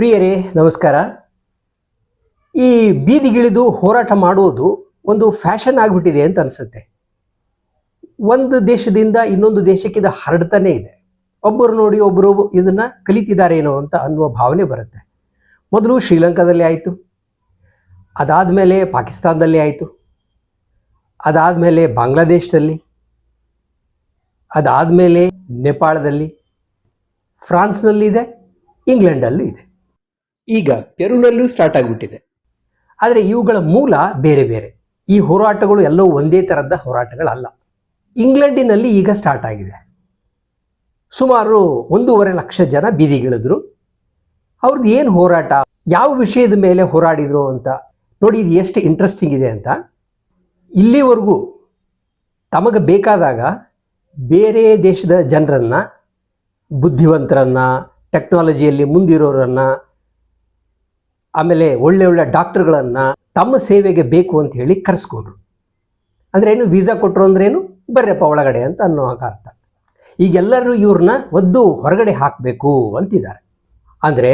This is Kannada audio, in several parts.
ಪ್ರಿಯರೇ, ನಮಸ್ಕಾರ. ಈ ಬೀದಿಗಿಳಿದು ಹೋರಾಟ ಮಾಡುವುದು ಒಂದು ಫ್ಯಾಷನ್ ಆಗಿಬಿಟ್ಟಿದೆ ಅಂತ ಅನಿಸುತ್ತೆ. ಒಂದು ದೇಶದಿಂದ ಇನ್ನೊಂದು ದೇಶಕ್ಕೆ ಹರಡ್ತಾನೇ ಇದೆ. ಒಬ್ಬರು ನೋಡಿ ಒಬ್ಬರು ಇದನ್ನು ಕಲಿತಿದ್ದಾರೇನೋ ಅಂತ ಅನ್ನುವ ಭಾವನೆ ಬರುತ್ತೆ. ಮೊದಲು ಶ್ರೀಲಂಕಾದಲ್ಲಿ ಆಯಿತು. ಅದಾದ ಮೇಲೆ ಪಾಕಿಸ್ತಾನದಲ್ಲಿ ಆಯಿತು. ಅದಾದ ಮೇಲೆ ಬಾಂಗ್ಲಾದೇಶದಲ್ಲಿ. ಅದಾದ ಮೇಲೆ ನೇಪಾಳದಲ್ಲಿ. ಫ್ರಾನ್ಸ್ನಲ್ಲಿದೆ, ಇಂಗ್ಲೆಂಡಲ್ಲೂ ಇದೆ. ಈಗ ಪೆರುನಲ್ಲೂ ಸ್ಟಾರ್ಟ್ ಆಗಿಬಿಟ್ಟಿದೆ. ಆದರೆ ಇವುಗಳ ಮೂಲ ಬೇರೆ ಬೇರೆ. ಈ ಹೋರಾಟಗಳು ಎಲ್ಲವೂ ಒಂದೇ ಥರದ ಹೋರಾಟಗಳಲ್ಲ. ಇಂಗ್ಲೆಂಡಿನಲ್ಲಿ ಈಗ ಸ್ಟಾರ್ಟ್ ಆಗಿದೆ. ಸುಮಾರು ಒಂದೂವರೆ ಲಕ್ಷ ಜನ ಬೀದಿಗಿಳಿದ್ರು. ಅವ್ರದ್ದು ಏನು ಹೋರಾಟ? ಯಾವ ವಿಷಯದ ಮೇಲೆ ಹೋರಾಡಿದ್ರು ಅಂತ ನೋಡಿ ಇದು ಎಷ್ಟು ಇಂಟ್ರೆಸ್ಟಿಂಗ್ ಇದೆ ಅಂತ. ಇಲ್ಲಿವರೆಗೂ ತಮಗೆ ಬೇಕಾದಾಗ ಬೇರೆ ದೇಶದ ಜನರನ್ನು, ಬುದ್ಧಿವಂತರನ್ನು ಟೆಕ್ನಾಲಜಿಯಲ್ಲಿ ಮುಂದಿರೋರನ್ನು ಆಮೇಲೆ ಒಳ್ಳೆ ಒಳ್ಳೆ ಡಾಕ್ಟರ್ಗಳನ್ನು ತಮ್ಮ ಸೇವೆಗೆ ಬೇಕು ಅಂತ ಹೇಳಿ ಕರೆಸ್ಕೊಂಡ್ರು. ಅಂದರೆ ಏನು ವೀಸಾ ಕೊಟ್ಟರು ಅಂದ್ರೇನು ಬರ್ರಪ್ಪ ಒಳಗಡೆ ಅಂತ ಅನ್ನೋ ಅರ್ಥ ಈಗೆಲ್ಲರೂ ಇವ್ರನ್ನ ಒದ್ದು ಹೊರಗಡೆ ಹಾಕಬೇಕು ಅಂತಿದ್ದಾರೆ. ಅಂದರೆ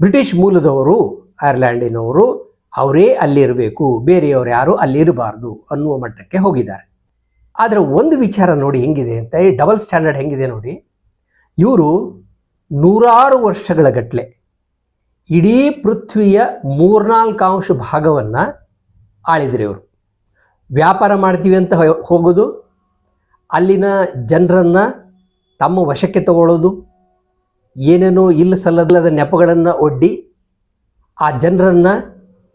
ಬ್ರಿಟಿಷ್ ಮೂಲದವರು ಐರ್ಲ್ಯಾಂಡಿನವರು ಅವರೇ ಅಲ್ಲಿರಬೇಕು, ಬೇರೆಯವರು ಯಾರು ಅಲ್ಲಿರಬಾರ್ದು ಅನ್ನುವ ಮಟ್ಟಕ್ಕೆ ಹೋಗಿದ್ದಾರೆ. ಆದರೆ ಒಂದು ವಿಚಾರ ನೋಡಿ ಹೆಂಗಿದೆ ಅಂತ, ಈ ಡಬಲ್ ಸ್ಟ್ಯಾಂಡರ್ಡ್ ಹೆಂಗಿದೆ ನೋಡಿ. ಇವರು ನೂರಾರು ವರ್ಷಗಳ ಗಟ್ಟಲೆ ಇಡೀ ಪೃಥ್ವಿಯ ಮೂರ್ನಾಲ್ಕಾಂಶ ಭಾಗವನ್ನು ಆಳಿದ್ರು ಅವರು ವ್ಯಾಪಾರ ಮಾಡ್ತೀವಿ ಅಂತ ಹೋಗೋದು, ಅಲ್ಲಿನ ಜನರನ್ನು ತಮ್ಮ ವಶಕ್ಕೆ ತಗೊಳ್ಳೋದು ಏನೇನೋ ಇಲ್ಲ ಸಲ್ಲದ ನೆಪಗಳನ್ನು ಒಡ್ಡಿ ಆ ಜನರನ್ನು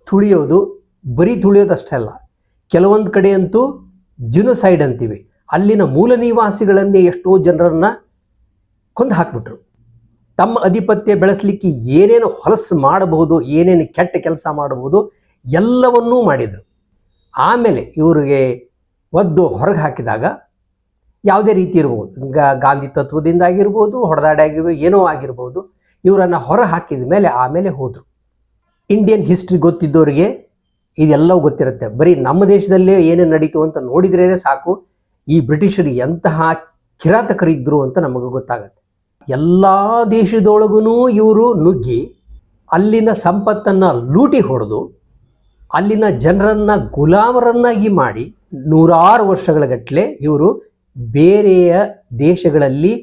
ತುಳಿಯೋದು, ಬರೀ ತುಳಿಯೋದಷ್ಟೇ ಅಲ್ಲ, ಕೆಲವೊಂದು ಕಡೆ ಅಂತೂ ಜಿನೋಸೈಡ್ ಅಂತೀವಿ. ಅಲ್ಲಿನ ಮೂಲ ನಿವಾಸಿಗಳನ್ನೇ ಎಷ್ಟೋ ಜನರನ್ನು ಕೊಂದು ಹಾಕ್ಬಿಟ್ರು. ತಮ್ಮ ಅಧಿಪತ್ಯ ಬೆಳೆಸಲಿಕ್ಕೆ ಏನೇನು ಹೊಲಸು ಮಾಡಬಹುದು, ಏನೇನು ಕೆಟ್ಟ ಕೆಲಸ ಮಾಡಬಹುದು, ಎಲ್ಲವನ್ನೂ ಮಾಡಿದರು. ಆಮೇಲೆ ಇವರಿಗೆ ಒದ್ದು ಹೊರಗೆ ಹಾಕಿದಾಗ ಯಾವುದೇ ರೀತಿ ಇರ್ಬೋದು. ಗಾಂಧಿ ತತ್ವದಿಂದ ಆಗಿರ್ಬೋದು, ಹೊಡೆದಾಡಿ ಆಗಿರ್ಬೋದು, ಏನೋ ಆಗಿರ್ಬೋದು, ಇವರನ್ನು ಹೊರ ಹಾಕಿದ ಮೇಲೆ ಆಮೇಲೆ ಹೋದರು. ಇಂಡಿಯನ್ ಹಿಸ್ಟ್ರಿ ಗೊತ್ತಿದ್ದವರಿಗೆ ಇದೆಲ್ಲವೂ ಗೊತ್ತಿರುತ್ತೆ. ಬರೀ ನಮ್ಮ ದೇಶದಲ್ಲೇ ಏನೇನು ನಡೀತು ಅಂತ ನೋಡಿದ್ರೇ ಸಾಕು. ಈ ಬ್ರಿಟಿಷರು ಎಂತಹ ಕಿರಾತಕರಿದ್ದರು ಅಂತ ನಮಗೆ ಗೊತ್ತಾಗುತ್ತೆ. ಎಲ್ಲ ದೇಶದೊಳಗೂ ಇವರು ನುಗ್ಗಿ ಅಲ್ಲಿನ ಸಂಪತ್ತನ್ನು ಲೂಟಿ ಹೊಡೆದು ಅಲ್ಲಿನ ಜನರನ್ನು ಗುಲಾಮರನ್ನಾಗಿ ಮಾಡಿ ನೂರಾರು ವರ್ಷಗಳ ಗಟ್ಟಲೆ ಇವರು ಬೇರೆಯ ದೇಶಗಳಲ್ಲಿ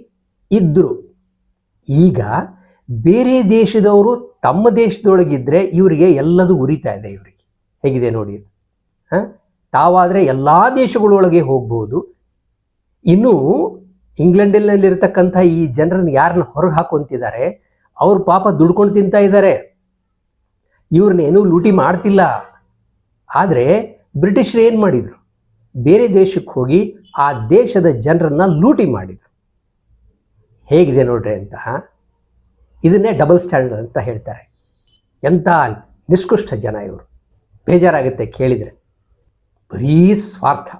ಇದ್ದರು ಈಗ ಬೇರೆ ದೇಶದವರು ತಮ್ಮ ದೇಶದೊಳಗಿದ್ದರೆ ಇವರಿಗೆ ಎಲ್ಲದೂ ಉರಿತಾ ಇದೆ ಇವರಿಗೆ. ಹೇಗಿದೆ ನೋಡಿ ಹಾಂ? ತಾವಾದರೆ ಎಲ್ಲ ದೇಶಗಳೊಳಗೆ ಹೋಗ್ಬೋದು. ಇನ್ನು ಇಂಗ್ಲೆಂಡಿನಲ್ಲಿರ್ತಕ್ಕಂಥ ಈ ಜನರನ್ನು ಯಾರನ್ನ ಹೊರಗೆ ಹಾಕೊಂತಿದ್ದಾರೆ ಅವ್ರ ಪಾಪ ದುಡ್ಕೊಂಡು ತಿಂತಾ ಇದ್ದಾರೆ. ಇವ್ರನ್ನ ಏನೂ ಲೂಟಿ ಮಾಡ್ತಿಲ್ಲ. ಆದರೆ ಬ್ರಿಟಿಷರು ಏನು ಮಾಡಿದರು? ಬೇರೆ ದೇಶಕ್ಕೆ ಹೋಗಿ ಆ ದೇಶದ ಜನರನ್ನ ಲೂಟಿ ಮಾಡಿದರು. ಹೇಗಿದೆ ನೋಡ್ರಿ ಅಂತ, ಇದನ್ನೇ ಡಬಲ್ ಸ್ಟ್ಯಾಂಡರ್ಡ್ ಅಂತ ಹೇಳ್ತಾರೆ. ಎಂಥ ನಿಷ್ಕೃಷ್ಟ ಜನ ಇವರು. ಬೇಜಾರಾಗುತ್ತೆ ಕೇಳಿದರೆ. ಬರೀ ಸ್ವಾರ್ಥ.